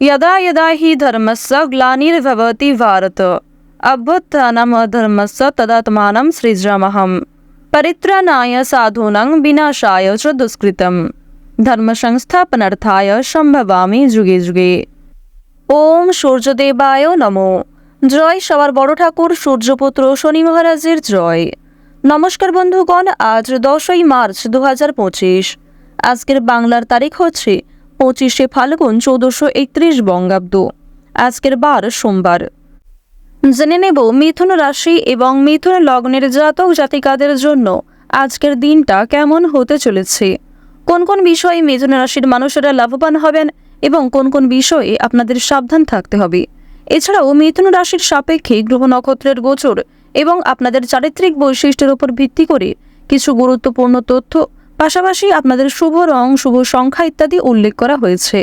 यदा यदा हि धर्मस्य ग्लानिर्भवति भारत अभ्युत्थानम् अधर्मस्य तदात्मानं सृजामहम् परित्राणाय साधूनां विनाशाय च दुष्कृतम् ধর্মসংস্থাপনার্থায় সম্ভবামি যুগে যুগে ওম সূর্যদেবায় নমো জয় সবার বড় ঠাকুর সূর্যপুত্র শনি মহারাজের জয় নমস্কার বন্ধুগণ আজ দশই মার্চ দু হাজার পঁচিশ আজকের বাংলার তারিখ হচ্ছে পঁচিশে ফাল্গুন চৌদ্দশো একত্রিশ বঙ্গাব্দ। আজকের বার সোমবার। জেনে নেব মিথুন রাশি এবং মিথুন লগ্নের জাতক জাতিকাদের জন্য আজকের দিনটা কেমন হতে চলেছে। কোন কোন বিষয়ে মিথুন রাশির মানুষেরা লাভবান হবেন এবং কোন কোন বিষয়ে আপনাদের সাবধান থাকতে হবে। এছাড়াও মিথুন রাশির সাপেক্ষে গ্রহ নক্ষত্রের গোচর এবং আপনাদের চারিত্রিক বৈশিষ্ট্যের উপর ভিত্তি করে কিছু গুরুত্বপূর্ণ তথ্য পাশাপাশি আপনাদের শুভ রং, শুভ সংখ্যা ইত্যাদি উল্লেখ করা হয়েছে।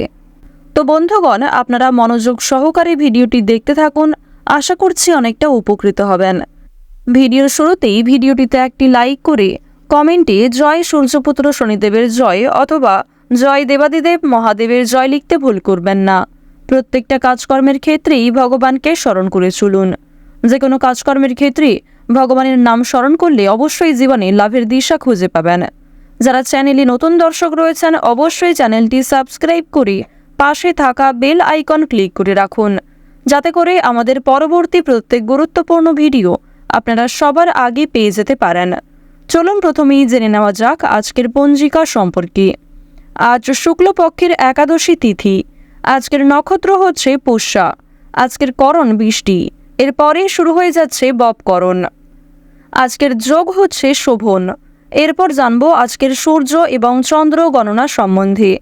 তো বন্ধুগণ, আপনারা মনোযোগ সহকারে ভিডিওটি দেখতে থাকুন। আশা করছি অনেকটা উপকৃত হবেন। ভিডিওর শুরুতেই ভিডিওটিতে একটি লাইক করে কমেন্টে জয় সূর্যপুত্র শনিদেবের জয় অথবা জয় দেবাদিদেব মহাদেবের জয় লিখতে ভুল করবেন না। প্রত্যেকটা কাজকর্মের ক্ষেত্রেই ভগবানকে স্মরণ করে চলুন। যে কোনো কাজকর্মের ক্ষেত্রে ভগবানের নাম স্মরণ করলে অবশ্যই জীবনে লাভের দিশা খুঁজে পাবেন। যারা চ্যানেলে নতুন দর্শক রয়েছেন, অবশ্যই চ্যানেলটি সাবস্ক্রাইব করে পাশে থাকা বেল আইকন ক্লিক করে রাখুন। যাতে করে আমাদের পরবর্তী প্রত্যেক গুরুত্বপূর্ণ ভিডিও আপনারা সবার আগে পেয়ে যেতে পারেন। চলুন প্রথমেই জেনে নেওয়া যাক আজকের পঞ্জিকা সম্পর্কে। আজ শুক্লপক্ষের একাদশী তিথি। আজকের নক্ষত্র হচ্ছে পুষ্যা। আজকের করণ বৃষ্টি। এরপরে শুরু হয়ে যাচ্ছে বপকরণ। আজকের যোগ হচ্ছে শোভন। এরপর জানব আজকের সূর্য এবং চন্দ্র গণনা সম্বন্ধে।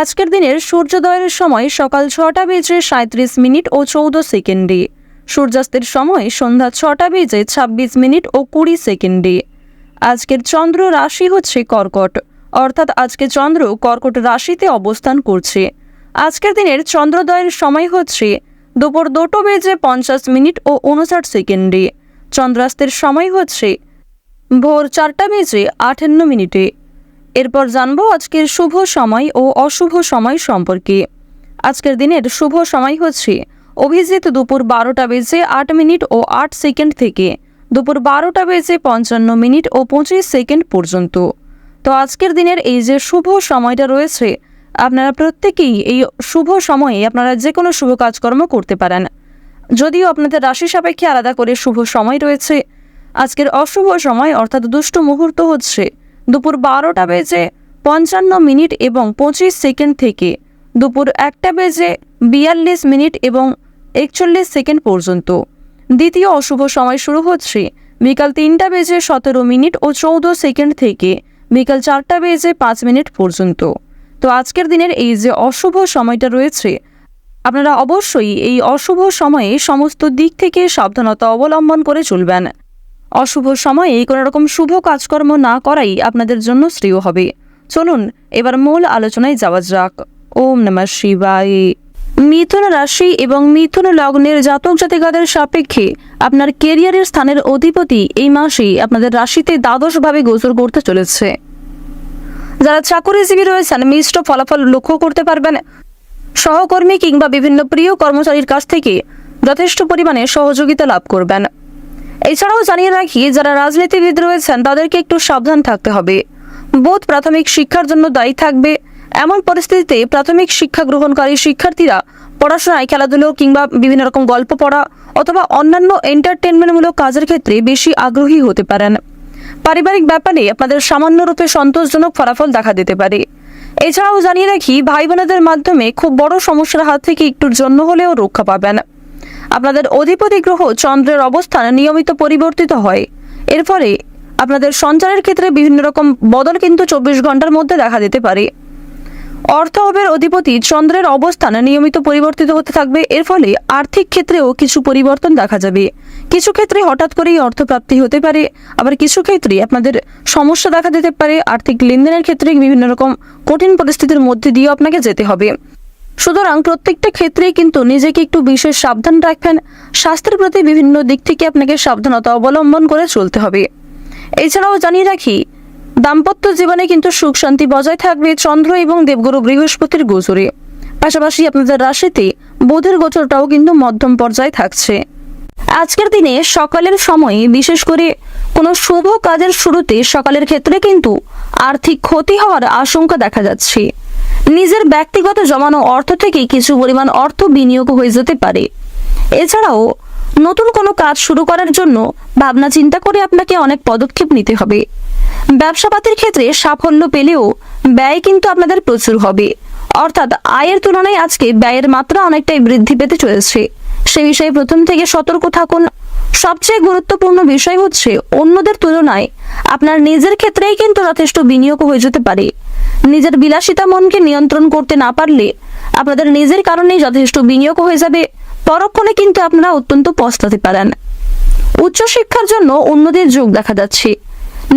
আজকের দিনের সূর্যোদয়ের সময় সকাল ছটা বেজে সাঁত্রিশ মিনিট ও চৌদ্দ সেকেন্ডে। সূর্যাস্তের সময় সন্ধ্যা ছটা বেজে ছাব্বিশ মিনিট ও কুড়ি সেকেন্ডে। আজকের চন্দ্র রাশি হচ্ছে কর্কট, অর্থাৎ আজকে চন্দ্র কর্কট রাশিতে অবস্থান করছে। আজকের দিনের চন্দ্রোদয়ের সময় হচ্ছে দুপুর দুটো বেজে পঞ্চাশ মিনিট ও উনষাট সেকেন্ডে। চন্দ্রাস্তের সময় হচ্ছে ভোর চারটা বেজে আটান্ন মিনিটে। এরপর জানব আজকের শুভ সময় ও অশুভ সময় সম্পর্কে। আজকের দিনের শুভ সময় হচ্ছে অভিজিৎ দুপুর বারোটা বেজে আট মিনিট ও আট সেকেন্ড থেকে দুপুর বারোটা বেজে পঞ্চান্ন মিনিট ও পঁচিশ সেকেন্ড পর্যন্ত। তো আজকের দিনের এই যে শুভ সময়টা রয়েছে, আপনারা প্রত্যেকেই এই শুভ সময়ে আপনারা যে কোনো শুভ কাজকর্ম করতে পারেন। যদিও আপনাদের রাশি সাপেক্ষে আলাদা করে শুভ সময় রয়েছে আজকের অশুভ সময় অর্থাৎ দুষ্ট মুহূর্ত হচ্ছে। দুপুর বারোটা বেজে পঞ্চান্ন মিনিট এবং পঁচিশ সেকেন্ড থেকে দুপুর একটা বেজে বিয়াল্লিশ মিনিট এবং একচল্লিশ সেকেন্ড পর্যন্ত। দ্বিতীয় অশুভ সময় শুরু হচ্ছে বিকাল তিনটা বেজে সতেরো মিনিট ও চৌদ্দ সেকেন্ড থেকে বিকাল চারটা বেজে পাঁচ মিনিট পর্যন্ত। তো আজকের দিনের এই যে অশুভ সময়টা রয়েছে, আপনারা অবশ্যই এই অশুভ সময়ে সমস্ত দিক থেকে সাবধানতা অবলম্বন করে চলবেন। অশুভ সময়ে কোনো রকম শুভ কাজকর্ম না করাই আপনাদের জন্য শ্রেয় হবে। চলুন, এবার মূল আলোচনায় যাওয়া যাক। ওম নমঃ শিবায়। মিথুন রাশি এবং মিথুন লগ্নের জাতক জাতিকাদের সাপেক্ষে আপনার কেরিয়ারের স্থানের অধিপতি এই মাসেই আপনাদের রাশিতে দ্বাদশভাবে গোচর করতে চলেছে। যারা চাকরিজীবী রয়েছেন মিশ্র ফলাফল লক্ষ্য করতে পারবেন। সহকর্মী কিংবা বিভিন্ন প্রিয় কর্মচারীর কাছ থেকে যথেষ্ট পরিমাণে সহযোগিতা লাভ করবেন। এছাড়াও জানিয়ে রাখি, যারা রাজনীতিবিদ রয়েছেন, তাদেরকে একটু সাবধান থাকতে হবে। বোধ প্রাথমিক শিক্ষার জন্য দায়ী থাকবে। এমন পরিস্থিতিতে প্রাথমিক শিক্ষা গ্রহণকারী শিক্ষার্থীরা পড়াশোনায়, খেলাধুলো কিংবা বিভিন্ন রকম গল্প পড়া অথবা অন্যান্য এন্টারটেনমেন্টমূলক কাজের ক্ষেত্রে বেশি আগ্রহী হতে পারেন। পারিবারিক ব্যাপারে আপনাদের সামান্য রূপে সন্তোষজনক ফলাফল দেখা দিতে পারে। এছাড়াও জানিয়ে রাখি ভাই বোনেদের মাধ্যমে খুব বড় সমস্যার হাত থেকে একটুর জন্য হলেও রক্ষা পাবেন। আপনাদের অধিপতি গ্রহ চন্দ্রের অবস্থান নিয়মিত পরিবর্তিত হয়। এর ফলে আপনাদের সঞ্চারের ক্ষেত্রে বিভিন্ন রকম বদল কিন্তু চব্বিশ ঘণ্টার মধ্যে দেখা দিতে পারে। অর্থ অবের অধিপতি চন্দ্রের অবস্থান নিয়মিত পরিবর্তিত হতে থাকবে। এর ফলে আর্থিক ক্ষেত্রেও কিছু পরিবর্তন দেখা যাবে। কিছু ক্ষেত্রে হঠাৎ করেই অর্থপ্রাপ্তি হতে পারে। আবার কিছু ক্ষেত্রে আপনাদের সমস্যা দেখা দিতে পারে। আর্থিক লেনদেনের ক্ষেত্রে বিভিন্ন রকম কঠিন পরিস্থিতির মধ্যে দিয়ে আপনাকে যেতে হবে। সুতরাং প্রত্যেকটা ক্ষেত্রেই কিন্তু নিজেকে একটু বিশেষ সাবধান রাখবেন। স্বাস্থ্যের প্রতি বিভিন্ন দিক থেকে আপনাকে সাবধানতা অবলম্বন করে চলতে হবে। এছাড়াও জানিয়ে রাখি, দাম্পত্য জীবনে কিন্তু সুখ শান্তি বজায় থাকবে চন্দ্র এবং দেবগুরু বৃহস্পতির গোচরে। পাশাপাশি আপনাদের রাশিতে বোধের গোচরটাও কিন্তু মধ্যম পর্যায়ে থাকছে। আজকের দিনে সকালের সময়ে বিশেষ করে কোনো শুভ কাজের শুরুতে সকালের ক্ষেত্রে কিন্তু আর্থিক ক্ষতি হওয়ার আশঙ্কা দেখা যাচ্ছে। নিজের ব্যক্তিগত জমানো অর্থ থেকে কিছু পরিমাণ অর্থ বিনিয়োগ হয়ে যেতে পারে। এছাড়াও, নতুন কোনো কাজ শুরু করার জন্য ভাবনা চিন্তা করে আপনাকে অনেক পদক্ষেপ নিতে হবে। ব্যবসাপাতির ক্ষেত্রে সাফল্য পেলেও ব্যয় কিন্তু আপনাদের প্রচুর হবে। অর্থাৎ আয়ের তুলনায় আজকে ব্যয়ের মাত্রা অনেকটাই বৃদ্ধি পেতে চলেছে। সে বিষয়ে প্রথম থেকে সতর্ক থাকুন। সবচেয়ে গুরুত্বপূর্ণ বিষয় হচ্ছে অন্যদের তুলনায় আপনার নিজের ক্ষেত্রেই কিন্তু যথেষ্ট বিনিয়োগ হয়ে যেতে পারে। নিজের বিলাসিতা মনকে নিয়ন্ত্রণ করতে না পারলে আপনাদের নিজের কারণেই যথেষ্ট বিনিয়োগ হয়ে যাবে। পরক্ষণে কিন্তু আপনারা অত্যন্ত পস্তাতে পারেন। উচ্চশিক্ষার জন্য অন্যদের যোগ দেখা যাচ্ছে।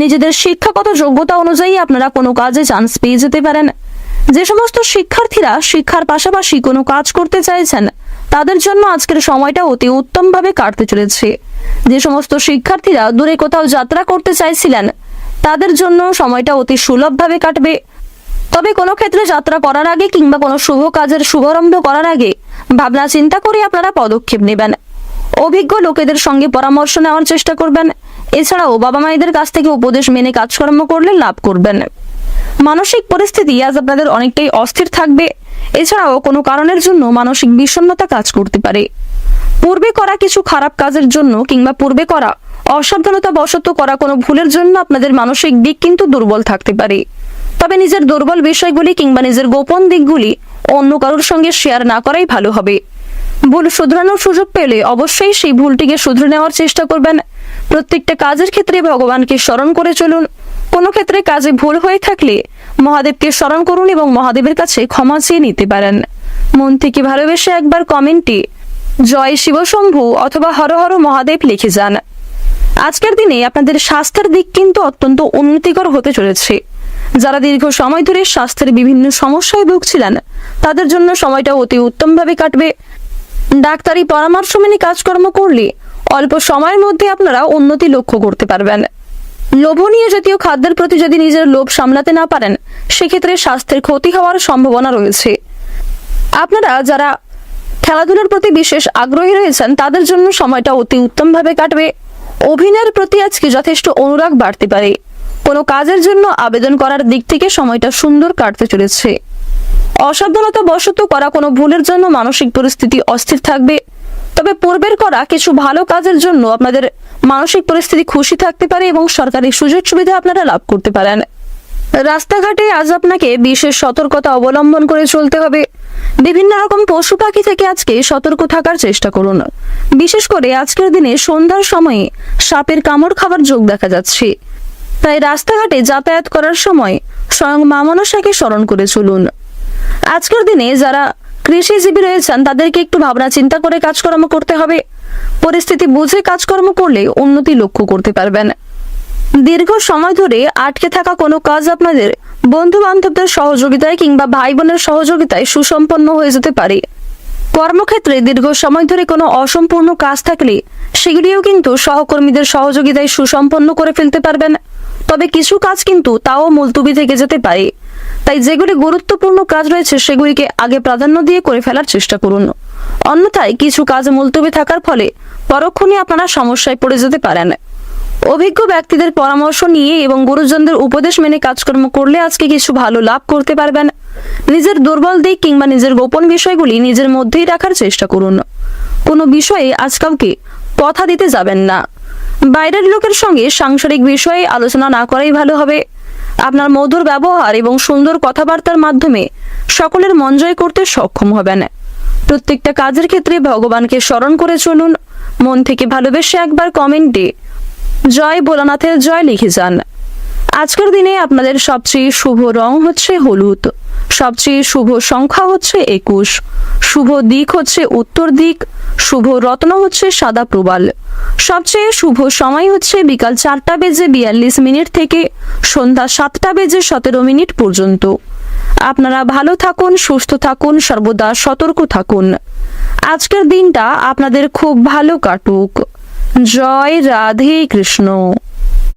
নিজেদের শিক্ষাগত যোগ্যতা অনুযায়ী আপনারা কোনো কাজে চান্স পেয়ে যেতে পারেন। যে সমস্ত শিক্ষার্থীরা শিক্ষার পাশাপাশি কোনো কাজ করতে চাইছেন তাদের জন্য আজকের সময়টা অতি উত্তমভাবে কাটতে চলেছে। যে সমস্ত শিক্ষার্থীরা দূরে কোথাও যাত্রা করতে চাইছিলেন, তাদের জন্য সময়টা অতি সুলভভাবে কাটবে। তবে কোনো ক্ষেত্রে যাত্রা করার আগে কিংবা কোনো শুভ কাজের শুভারম্ভ করার আগে ভাবনা চিন্তা করে আপনারা পদক্ষেপ নেবেন। অভিজ্ঞ লোকেদের সঙ্গে পরামর্শ নেওয়ার চেষ্টা করবেন। এছাড়াও বাবা মায়েদের কাছ থেকে উপদেশ মেনে কাজকর্ম করলে লাভ করবেন। মানসিক পরিস্থিতি আজ আপনাদের অনেকটাই অস্থির থাকবে। এছাড়াও কোনো কারণের জন্য মানসিক বিষণ্ণতা কাজ করতে পারে। পূর্বে করা কিছু খারাপ কাজের জন্য কিংবা পূর্বে করা অসাবধানতা বশত করা কোনো ভুলের জন্য আপনাদের মানসিক দিক কিন্তু দুর্বল থাকতে পারে। তবে নিজের দুর্বল বিষয়গুলি কিংবা নিজের গোপন দিকগুলি অন্য কারোর সঙ্গে শেয়ার না করাই ভালো হবে। ভুল শুধরানোর সুযোগ পেলে অবশ্যই সেই ভুলটিকে শুধরে নেওয়ার চেষ্টা করবেন। প্রত্যেকটা কাজের ক্ষেত্রে ভগবানকে স্মরণ করে চলুন। কোনো ক্ষেত্রে কাজে ভুল হয়ে থাকলে মহাদেবকে স্মরণ করুন এবং মহাদেবের কাছে ক্ষমা চেয়ে নিতে পারেন। মন থেকে ভালোবেসে একবার কমেন্টে, জয় শিবশম্ভু অথবা হর হর মহাদেব লিখে যান। আজকের দিনে আপনাদের স্বাস্থ্যের দিক কিন্তু অত্যন্ত উন্নতিকর হতে চলেছে। যারা দীর্ঘ সময় ধরে স্বাস্থ্যের বিভিন্ন সমস্যায় ভুগছিলেন, তাদের জন্য সময়টা অতি উত্তমভাবে কাটবে। ডাক্তারি পরামর্শ মেনে কাজকর্ম করলে অল্প সময়ের মধ্যে আপনারা উন্নতি লক্ষ্য করতে পারবেন। লোভনীয় জাতীয় খাদ্যের প্রতি যদি নিজের লোভ সামলাতে না পারেন, সেক্ষেত্রে স্বাস্থ্যের ক্ষতি হওয়ার সম্ভাবনা রয়েছে। আপনারা যারা খেলাধুলার প্রতি বিশেষ আগ্রহী রয়েছেন, তাদের জন্য সময়টা অতি উত্তমভাবে কাটবে। অভিনয়ের প্রতি আজকে যথেষ্ট অনুরাগ বাড়তে পারে। কোনো কাজের জন্য আবেদন করার দিক থেকে সময়টা সুন্দর কাটতে চলেছে। অসাবধানতা বশত করা কোনো ভুলের জন্য মানসিক পরিস্থিতি অস্থির থাকবে। তবে পূর্বের করা কিছু ভালো কাজের জন্য আপনাদের মানসিক পরিস্থিতি খুশি থাকতে পারে এবং সরকারি সুযোগ সুবিধা আপনারা লাভ করতে পারেন। রাস্তাঘাটে আজ আপনাকে বিশেষ সতর্কতা অবলম্বন করে চলতে হবে। বিভিন্ন রকম পশু পাখি থেকে আজকে সতর্ক থাকার চেষ্টা করুন। বিশেষ করে আজকের দিনে সন্ধ্যার সময়ে সাপের কামড় খাবার যোগ দেখা যাচ্ছে। তাই রাস্তাঘাটে যাতায়াত করার সময় স্বয়ং মা মনসাকে স্মরণ করে চলুন। আজকের দিনে যারা কৃষিজীবী রয়েছেন, তাদেরকে একটু ভাবনা চিন্তা করে কাজকর্ম করতে হবে। পরিস্থিতি বুঝে কাজকর্ম করলে উন্নতি লক্ষ্য করতে পারবেন। দীর্ঘ সময় ধরে আটকে থাকা কোনো কাজ আপনাদের বন্ধু বান্ধবদের সহযোগিতায় কিংবা ভাই বোনের সহযোগিতায় সুসম্পন্ন হয়ে যেতে পারে। কর্মক্ষেত্রে দীর্ঘ সময় ধরে কোনো অসম্পূর্ণ কাজ থাকলে সেগুলিও কিন্তু সহকর্মীদের সহযোগিতায় সুসম্পন্ন করে ফেলতে পারবেন। তবে কিছু কাজ কিন্তু তাও মুলতুবি থেকে যেতে পারে। তাই যেগুলি গুরুত্বপূর্ণ কাজ রয়েছে, সেগুলিকে আগে প্রাধান্য দিয়ে করে ফেলার চেষ্টা করুন। অন্যথায় কিছু কাজ মুলতুবি থাকার ফলে পরক্ষণে আপনারা সমস্যায় পড়ে যেতে পারেন। অভিজ্ঞ ব্যক্তিদের পরামর্শ নিয়ে এবং গুরুজনদের উপদেশ মেনে কাজকর্ম করলে আজকে কিছু ভালো লাভ করতে পারবেন। নিজের দুর্বল দিক কিংবা নিজের গোপন বিষয়গুলি নিজের মধ্যেই রাখার চেষ্টা করুন। কোনো বিষয়ে আজ কাউকে কথা দিতে যাবেন না। বাইরের লোকের সঙ্গে সাংসারিক বিষয়ে আলোচনা না করাই ভালো হবে। আপনার মধুর ব্যবহার এবং সুন্দর কথাবার্তার মাধ্যমে সকলের মন জয় করতে সক্ষম হবেন। প্রত্যেকটা কাজের ক্ষেত্রে ভগবানকে স্মরণ করে চলুন। মন থেকে ভালোবেসে একবার কমেন্টে জয় ভোলানাথের জয় লিখে যান। আজকের দিনে আপনাদের সবচেয়ে শুভ রং হচ্ছে হলুদ। সবচেয়ে শুভ সংখ্যা হচ্ছে একুশ। শুভ দিক হচ্ছে উত্তর দিক। শুভ রত্ন হচ্ছে সাদা প্রবাল। সবচেয়ে শুভ সময় হচ্ছে বিকাল চারটা বেজে বিয়াল্লিশ মিনিট থেকে সন্ধ্যা সাতটা বেজে সতেরো মিনিট পর্যন্ত। আপনারা ভালো থাকুন, সুস্থ থাকুন, সর্বদা সতর্ক থাকুন। আজকের দিনটা আপনাদের খুব ভালো কাটুক। জয় রাধে কৃষ্ণ।